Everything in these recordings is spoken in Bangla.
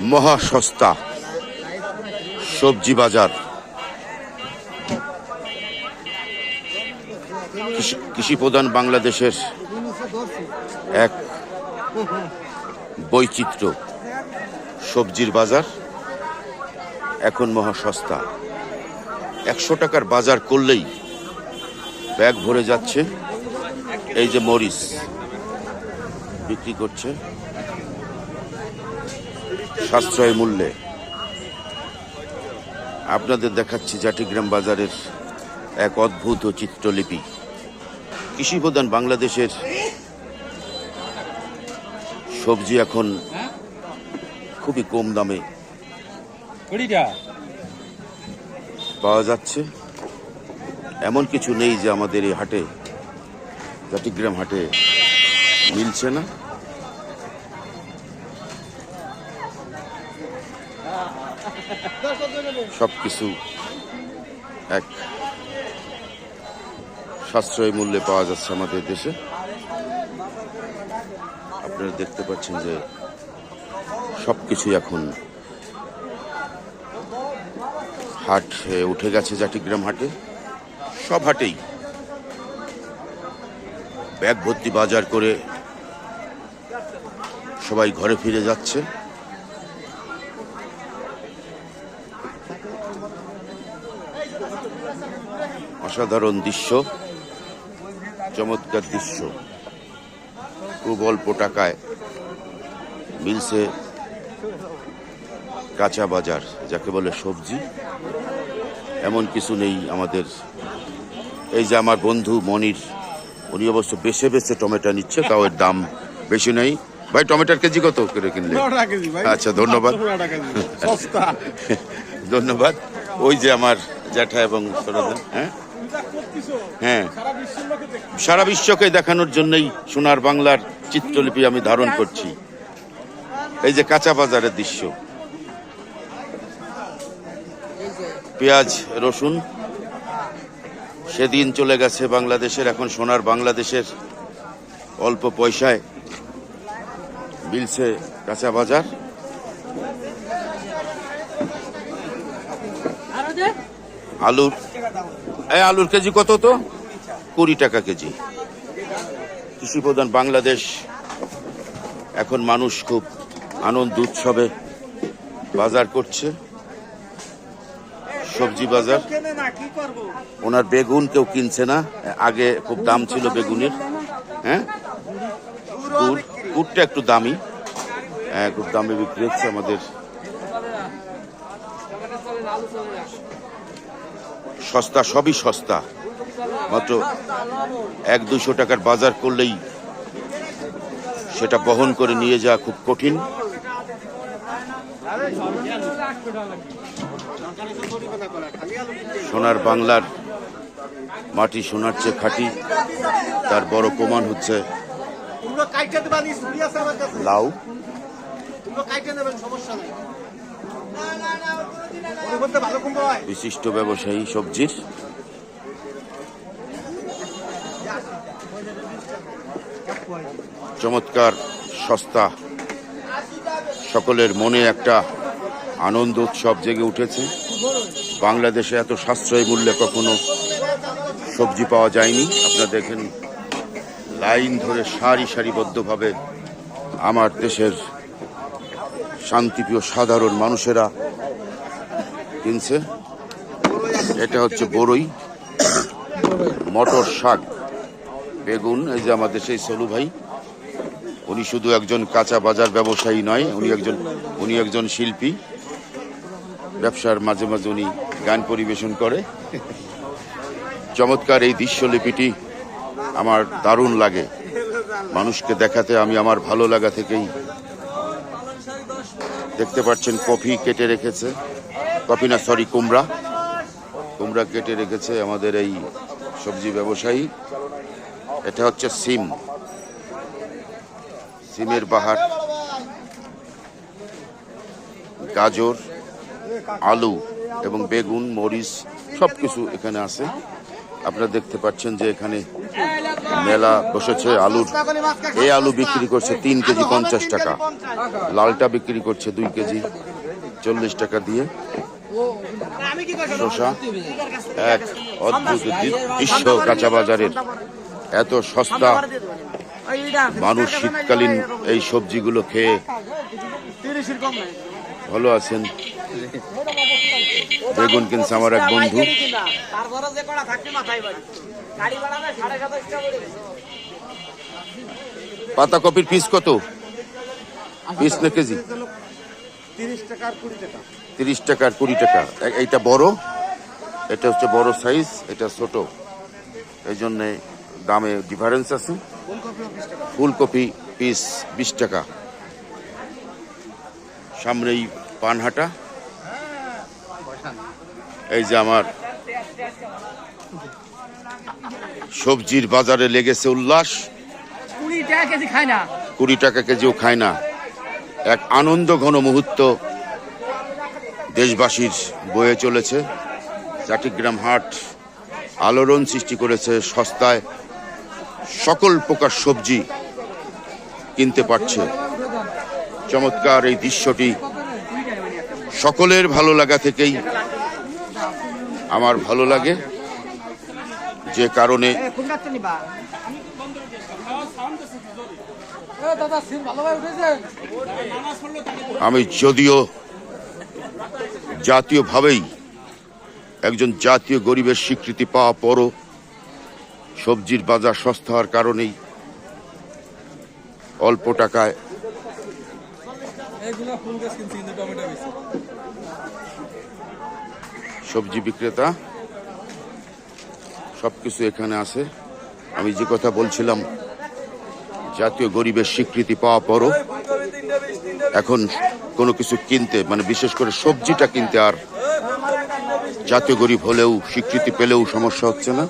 মহা সস্তা সবজি বাজার কৃষি- প্রধান বাংলাদেশের এক বৈচিত্র্য, সবজির বাজার, এখন মহা সস্তা একশো টাকার বাজার করলেই ব্যাগ ভরে যাচ্ছে। এই যে মরিচ বিক্রি করছে। সাশ্রয় মূল্যে আপনাদের দেখাচ্ছি জাটিগ্রাম বাজারের এক অদ্ভুত ও চিত্রলিপি। কৃষি প্রধান বাংলাদেশের সবজি এখন খুবই কম দামে পাওয়া যাচ্ছে। এমন কিছু নেই যে আমাদের এই হাটে জাটিগ্রাম হাটে মিলছে না। সব কিছু এক সাশ্রয় মূল্যে পাওয়া যাচ্ছে আমাদের দেশে। আপনারা দেখতে পাচ্ছেন যে সব কিছুই এখন হাট উঠে গেছে জাটিগ্রাম হাটে। সব হাটেই ব্যাগ ভর্তি বাজার করে সবাই ঘরে ফিরে যাচ্ছে। অসাধারণ দৃশ্য চমৎকার দৃশ্য। খুব অল্প টাকায় মিলছে কাঁচা বাজার যাকে বলে সবজি। এমন কিছু নেই আমাদের। এই যে আমার বন্ধু মনির উনি অবশ্য বেছে বেছে টমেটো নিচ্ছে তাও এর দাম বেশি নেই। ভাই টমেটোর কেজি কত করে কিনলে? আচ্ছা ধন্যবাদ। ধন্যবাদ। ওই যে আমার জ্যাঠা এবং হ্যাঁ? হ্যাঁ। সারা বিশ্বকে দেখানোর জন্যই সোনার বাংলার চিত্রলিপি আমি ধারণ করছি। এই যে কাঁচা বাজারের দৃশ্য। পেঁয়াজ, রসুন, সেদিন চলে গেছে বাংলাদেশের, এখন সোনার বাংলাদেশের অল্প পয়সায় মিলছে কাঁচা বাজার। আলুর, এই আলুর কেজি কত তো? কুড়ি টাকা কেজি। কৃষি প্রধান বাংলাদেশ, এখন মানুষ খুব আনন্দ উৎসবে বাজার করছে। সবজি বাজার, ওনার বেগুন কেউ কিনছে না, আগে খুব দাম ছিল বেগুনের হ্যাঁ? গুড়, গুড়টা একটু দামি হ্যাঁ খুব দামে বিক্রি হচ্ছে আমাদের। সস্তা সবই সস্তা। মাত্র এক দুশো টাকার বাজার করলেই সেটা বহন করে নিয়ে যাওয়া খুব কঠিন। সোনার বাংলার মাটি সোনার চেয়ে খাঁটি তার বড় প্রমাণ হচ্ছে লাউ। সমস্যা বিশিষ্ট ব্যবসায়ী সবজির। চমৎকার সস্তা, সকলের মনে একটা আনন্দ উৎসব জেগে উঠেছে। বাংলাদেশে এত সাশ্রয় মূল্যে কখনো সবজি পাওয়া যায়নি। আপনারা দেখেন, লাইন ধরে সারি সারিবদ্ধভাবে আমার দেশের শান্তিপ্রিয় সাধারণ মানুষেরা। কিনছে? এটা হচ্ছে বড়ই মটর শাক। বেগুন, এই যে আমাদের সেই সলু ভাই। উনি শুধু একজন কাঁচা বাজার ব্যবসায়ী নয়, উনি একজন উনি একজন শিল্পী। ব্যবসার মাঝে মাঝে উনি গান পরিবেশন করে। চমৎকার এই দৃশ্যলিপিটি আমার দারুণ লাগে। মানুষকে দেখাতে আমি আমার ভালো লাগা থেকেই দেখতে পাচ্ছেন কফি কেটে রেখেছে। কফি না সরি কুমড়া। কুমড়া কেটে রেখেছে আমাদের এই সবজি ব্যবসায়ী। এটা হচ্ছে সিম। সিমের বাহার। গাজর, আলু এবং বেগুন, মরিচ সব কিছু এখানে আছে। আপনারা দেখতে পাচ্ছেন যে এখানে মেলা বসেছে, আলুর এই আলু বিক্রি করছে তিন কেজি পঞ্চাশ টাকা। লালটা বিক্রি করছে দুই কেজি, চল্লিশ টাকা দিয়ে। শসা, এক অদ্ভুত দৃশ্য কাঁচা বাজারের এত সস্তা। মানুষ শীতকালীন এই সবজিগুলো খেয়ে ভালো আছেন। বেগুন কিনছে আমার এক বন্ধু। পাতাকপির পিস কত? পিস না কেজি? তিরিশ টাকা। কুড়ি টাকা। এইটা বড় এটা হচ্ছে বড় সাইজ এটা ছোট। এই জন্যে দামে ডিফারেন্স আছে। ফুলকপি পিস বিশ টাকা। সামনেই পানহাটা। এই যে আমার সবজির বাজারে লেগেছে উল্লাস। কুড়ি টাকা কেজিও খায় না। এক আনন্দ ঘন মুহূর্ত দেশবাসীর বয়ে চলেছে। চাটিগ্রাম হাট আলোড়ন সৃষ্টি করেছে সস্তায়। সকল প্রকার সবজি কিনতে পারছে। চমৎকার এই দৃশ্যটি সকলের ভালো লাগা থেকেই আমার ভালো লাগে। যে কারণে আমি যদিও জাতীয়ভাবেই একজন জাতীয় গরিবের স্বীকৃতি পাওয়া পরও সবজির বাজার সস্তা হওয়ার কারণেই অল্প টাকায় সবজি বিক্রেতা সবকিছু এখানে আছে। আমি যে কথা বলছিলাম জাতীয় গরিবের স্বীকৃতি পাওয়া পরও এখন কোনো কিছু কিনতে মানে বিশেষ করে সবজিটা কিনতে আর জাতীয় গরিব হলেও স্বীকৃতি পেলেও সমস্যা হচ্ছে না।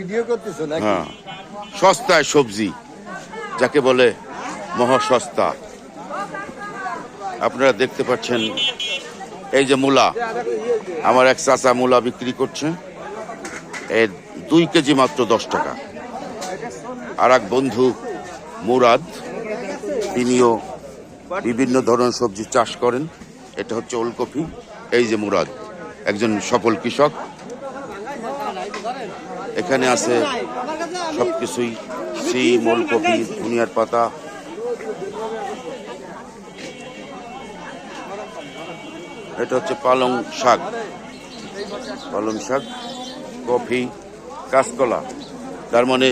ভিডিও করতেছো হ্যাঁ সস্তায় সবজি যাকে বলে মহা সস্তা আপনারা দেখতে পাচ্ছেন এই যে মূলা। আমার এক চাচা মূলা বিক্রি করছে। এর দুই কেজি মাত্র দশ টাকা। আর এক বন্ধু মুরাদ, তিনিও বিভিন্ন ধরনের সবজি চাষ করেন। এটা হচ্ছে ওলকপি। এই যে মুরাদ, একজন সফল কৃষক। এখানে আছে সবকিছুই, সিম, ওলকপি, ধনিয়ার পাতা এটা হচ্ছে পালং শাক। পালং শাক, কফি, কাঁচকলা। তার মানে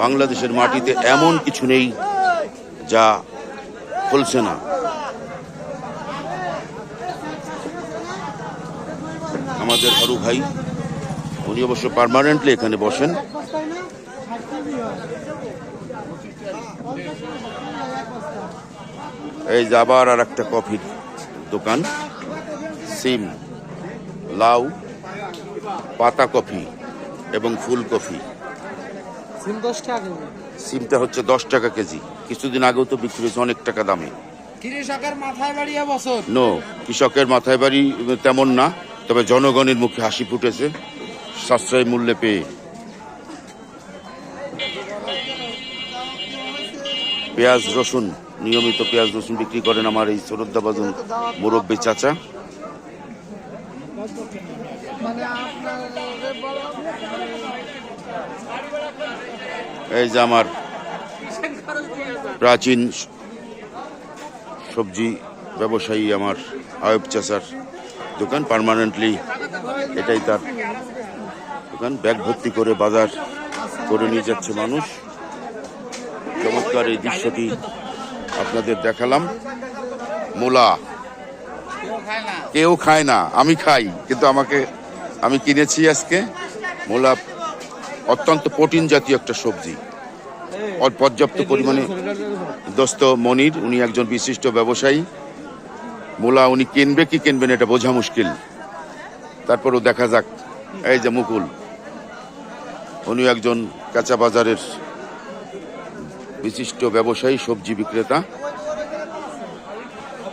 বাংলাদেশের মাটিতে এমন কিছু নেই যা ফলছে না। আমাদের হরু ভাই, উনি অবশ্য পার্মানেন্টলি এখানে বসেন। এই যে আবার আর একটা কফির দোকান। সিম লাউ পাতা কফি এবং ফুল কফি সিম দশ টাকা সিমটা হচ্ছে দশ টাকা কেজি। কিছুদিন আগেও তো বিক্রি হয়েছে অনেক টাকা দামে। কৃষকের মাথায় বছর। নো কৃষকের মাথায় বাড়ি তেমন না তবে জনগণের মুখে হাসি ফুটেছে সাশ্রয় মূল্যে পেয়ে। পেঁয়াজ রসুন নিয়মিত পেঁয়াজ রসুন বিক্রি করেন আমার এই শ্রদ্ধাবাজন মুরব্বী চাচা। এই যে আমার প্রাচীন সবজি ব্যবসায়ী আমার আয়ব চাচার দোকান পার্মানেন্টলি এটাই তার দোকান। ব্যাগ ভর্তি করে বাজার করে নিয়ে যাচ্ছে মানুষ। চমৎকার এই দৃশ্যটি আপনাদের দেখালাম। মূলা কেউ খায় না, আমি খাই, কিন্তু আমাকে, আমি কিনেছি আজকে মূলা, অত্যন্ত প্রোটিন জাতীয় একটা সবজি। পর্যাপ্ত পরিমাণে দোস্ত মনির, উনি একজন বিশিষ্ট ব্যবসায়ী। মূলা উনি কিনবে, কি কিনবেন এটা বোঝা মুশকিল। তারপরও দেখা যাক, এই যে মুকুল। উনি একজন কাঁচা বাজারের বিশিষ্ট ব্যবসায়ী, সবজি বিক্রেতা।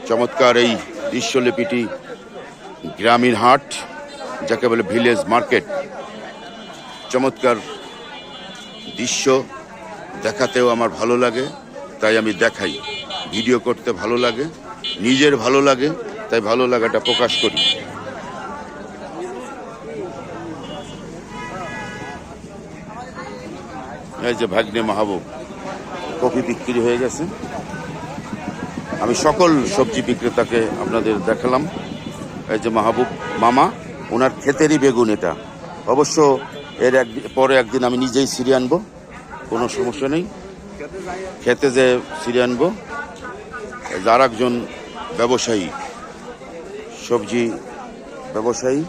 চমৎকার এই দৃশ্যলিপিটি গ্রামীণ হাট, যাকে বলে ভিলেজ মার্কেট। চমৎকার দৃশ্য দেখাতেও আমার ভালো লাগে, তাই আমি দেখাই। ভিডিও করতে ভালো লাগে, নিজের ভালো লাগে, তাই ভালো লাগাটা প্রকাশ করি। এই যে ভাগ্নে মাহবুব কফি বিক্রি হয়ে গেছে। আমি সকল সবজি বিক্রেতাকে আপনাদের দেখালাম। এই যে মাহবুব মামা, ওনার ক্ষেতেরই বেগুন এটা। অবশ্য এর একদিন পরে একদিন আমি নিজেই সিরিয়ে আনব, কোনো সমস্যা নেই। খেতে যে সিরিয়ে আনব যার একজন ব্যবসায়ী, সবজি ব্যবসায়ী,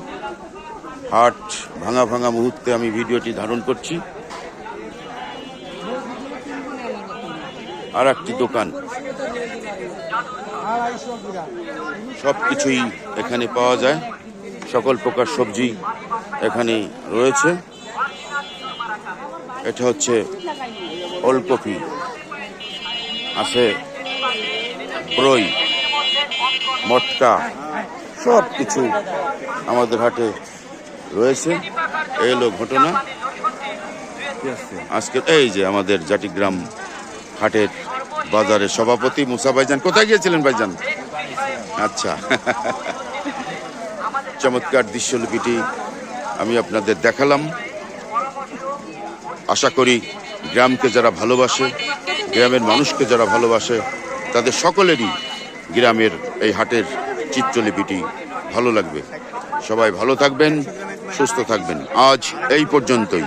হাট ভাঙা ভাঙা মুহূর্তে আমি ভিডিওটি ধারণ করছি। আর একটি দোকান সব কিছুই এখানে পাওয়া যায়। সকল প্রকার সবজি এখানে রয়েছে। এটা হচ্ছে ওলকপি আছে ব্রই মটকা সব কিছু আমাদের হাটে রয়েছে। এই হলো ঘটনা। আজকে এই যে আমাদের জাটিগ্রাম হাটের বাজারের সভাপতি মুসা ভাইজান। কোথায় গিয়েছিলেন ভাইজান? আচ্ছা। চমৎকার দৃশ্যলিপিটি আমি আপনাদের দেখালাম। আশা করি গ্রামকে যারা ভালোবাসে, গ্রামের মানুষকে যারা ভালোবাসে, তাদের সকলেরই গ্রামের এই হাটের চিত্রলিপিটি ভালো লাগবে। সবাই ভালো থাকবেন, সুস্থ থাকবেন। আজ এই পর্যন্তই।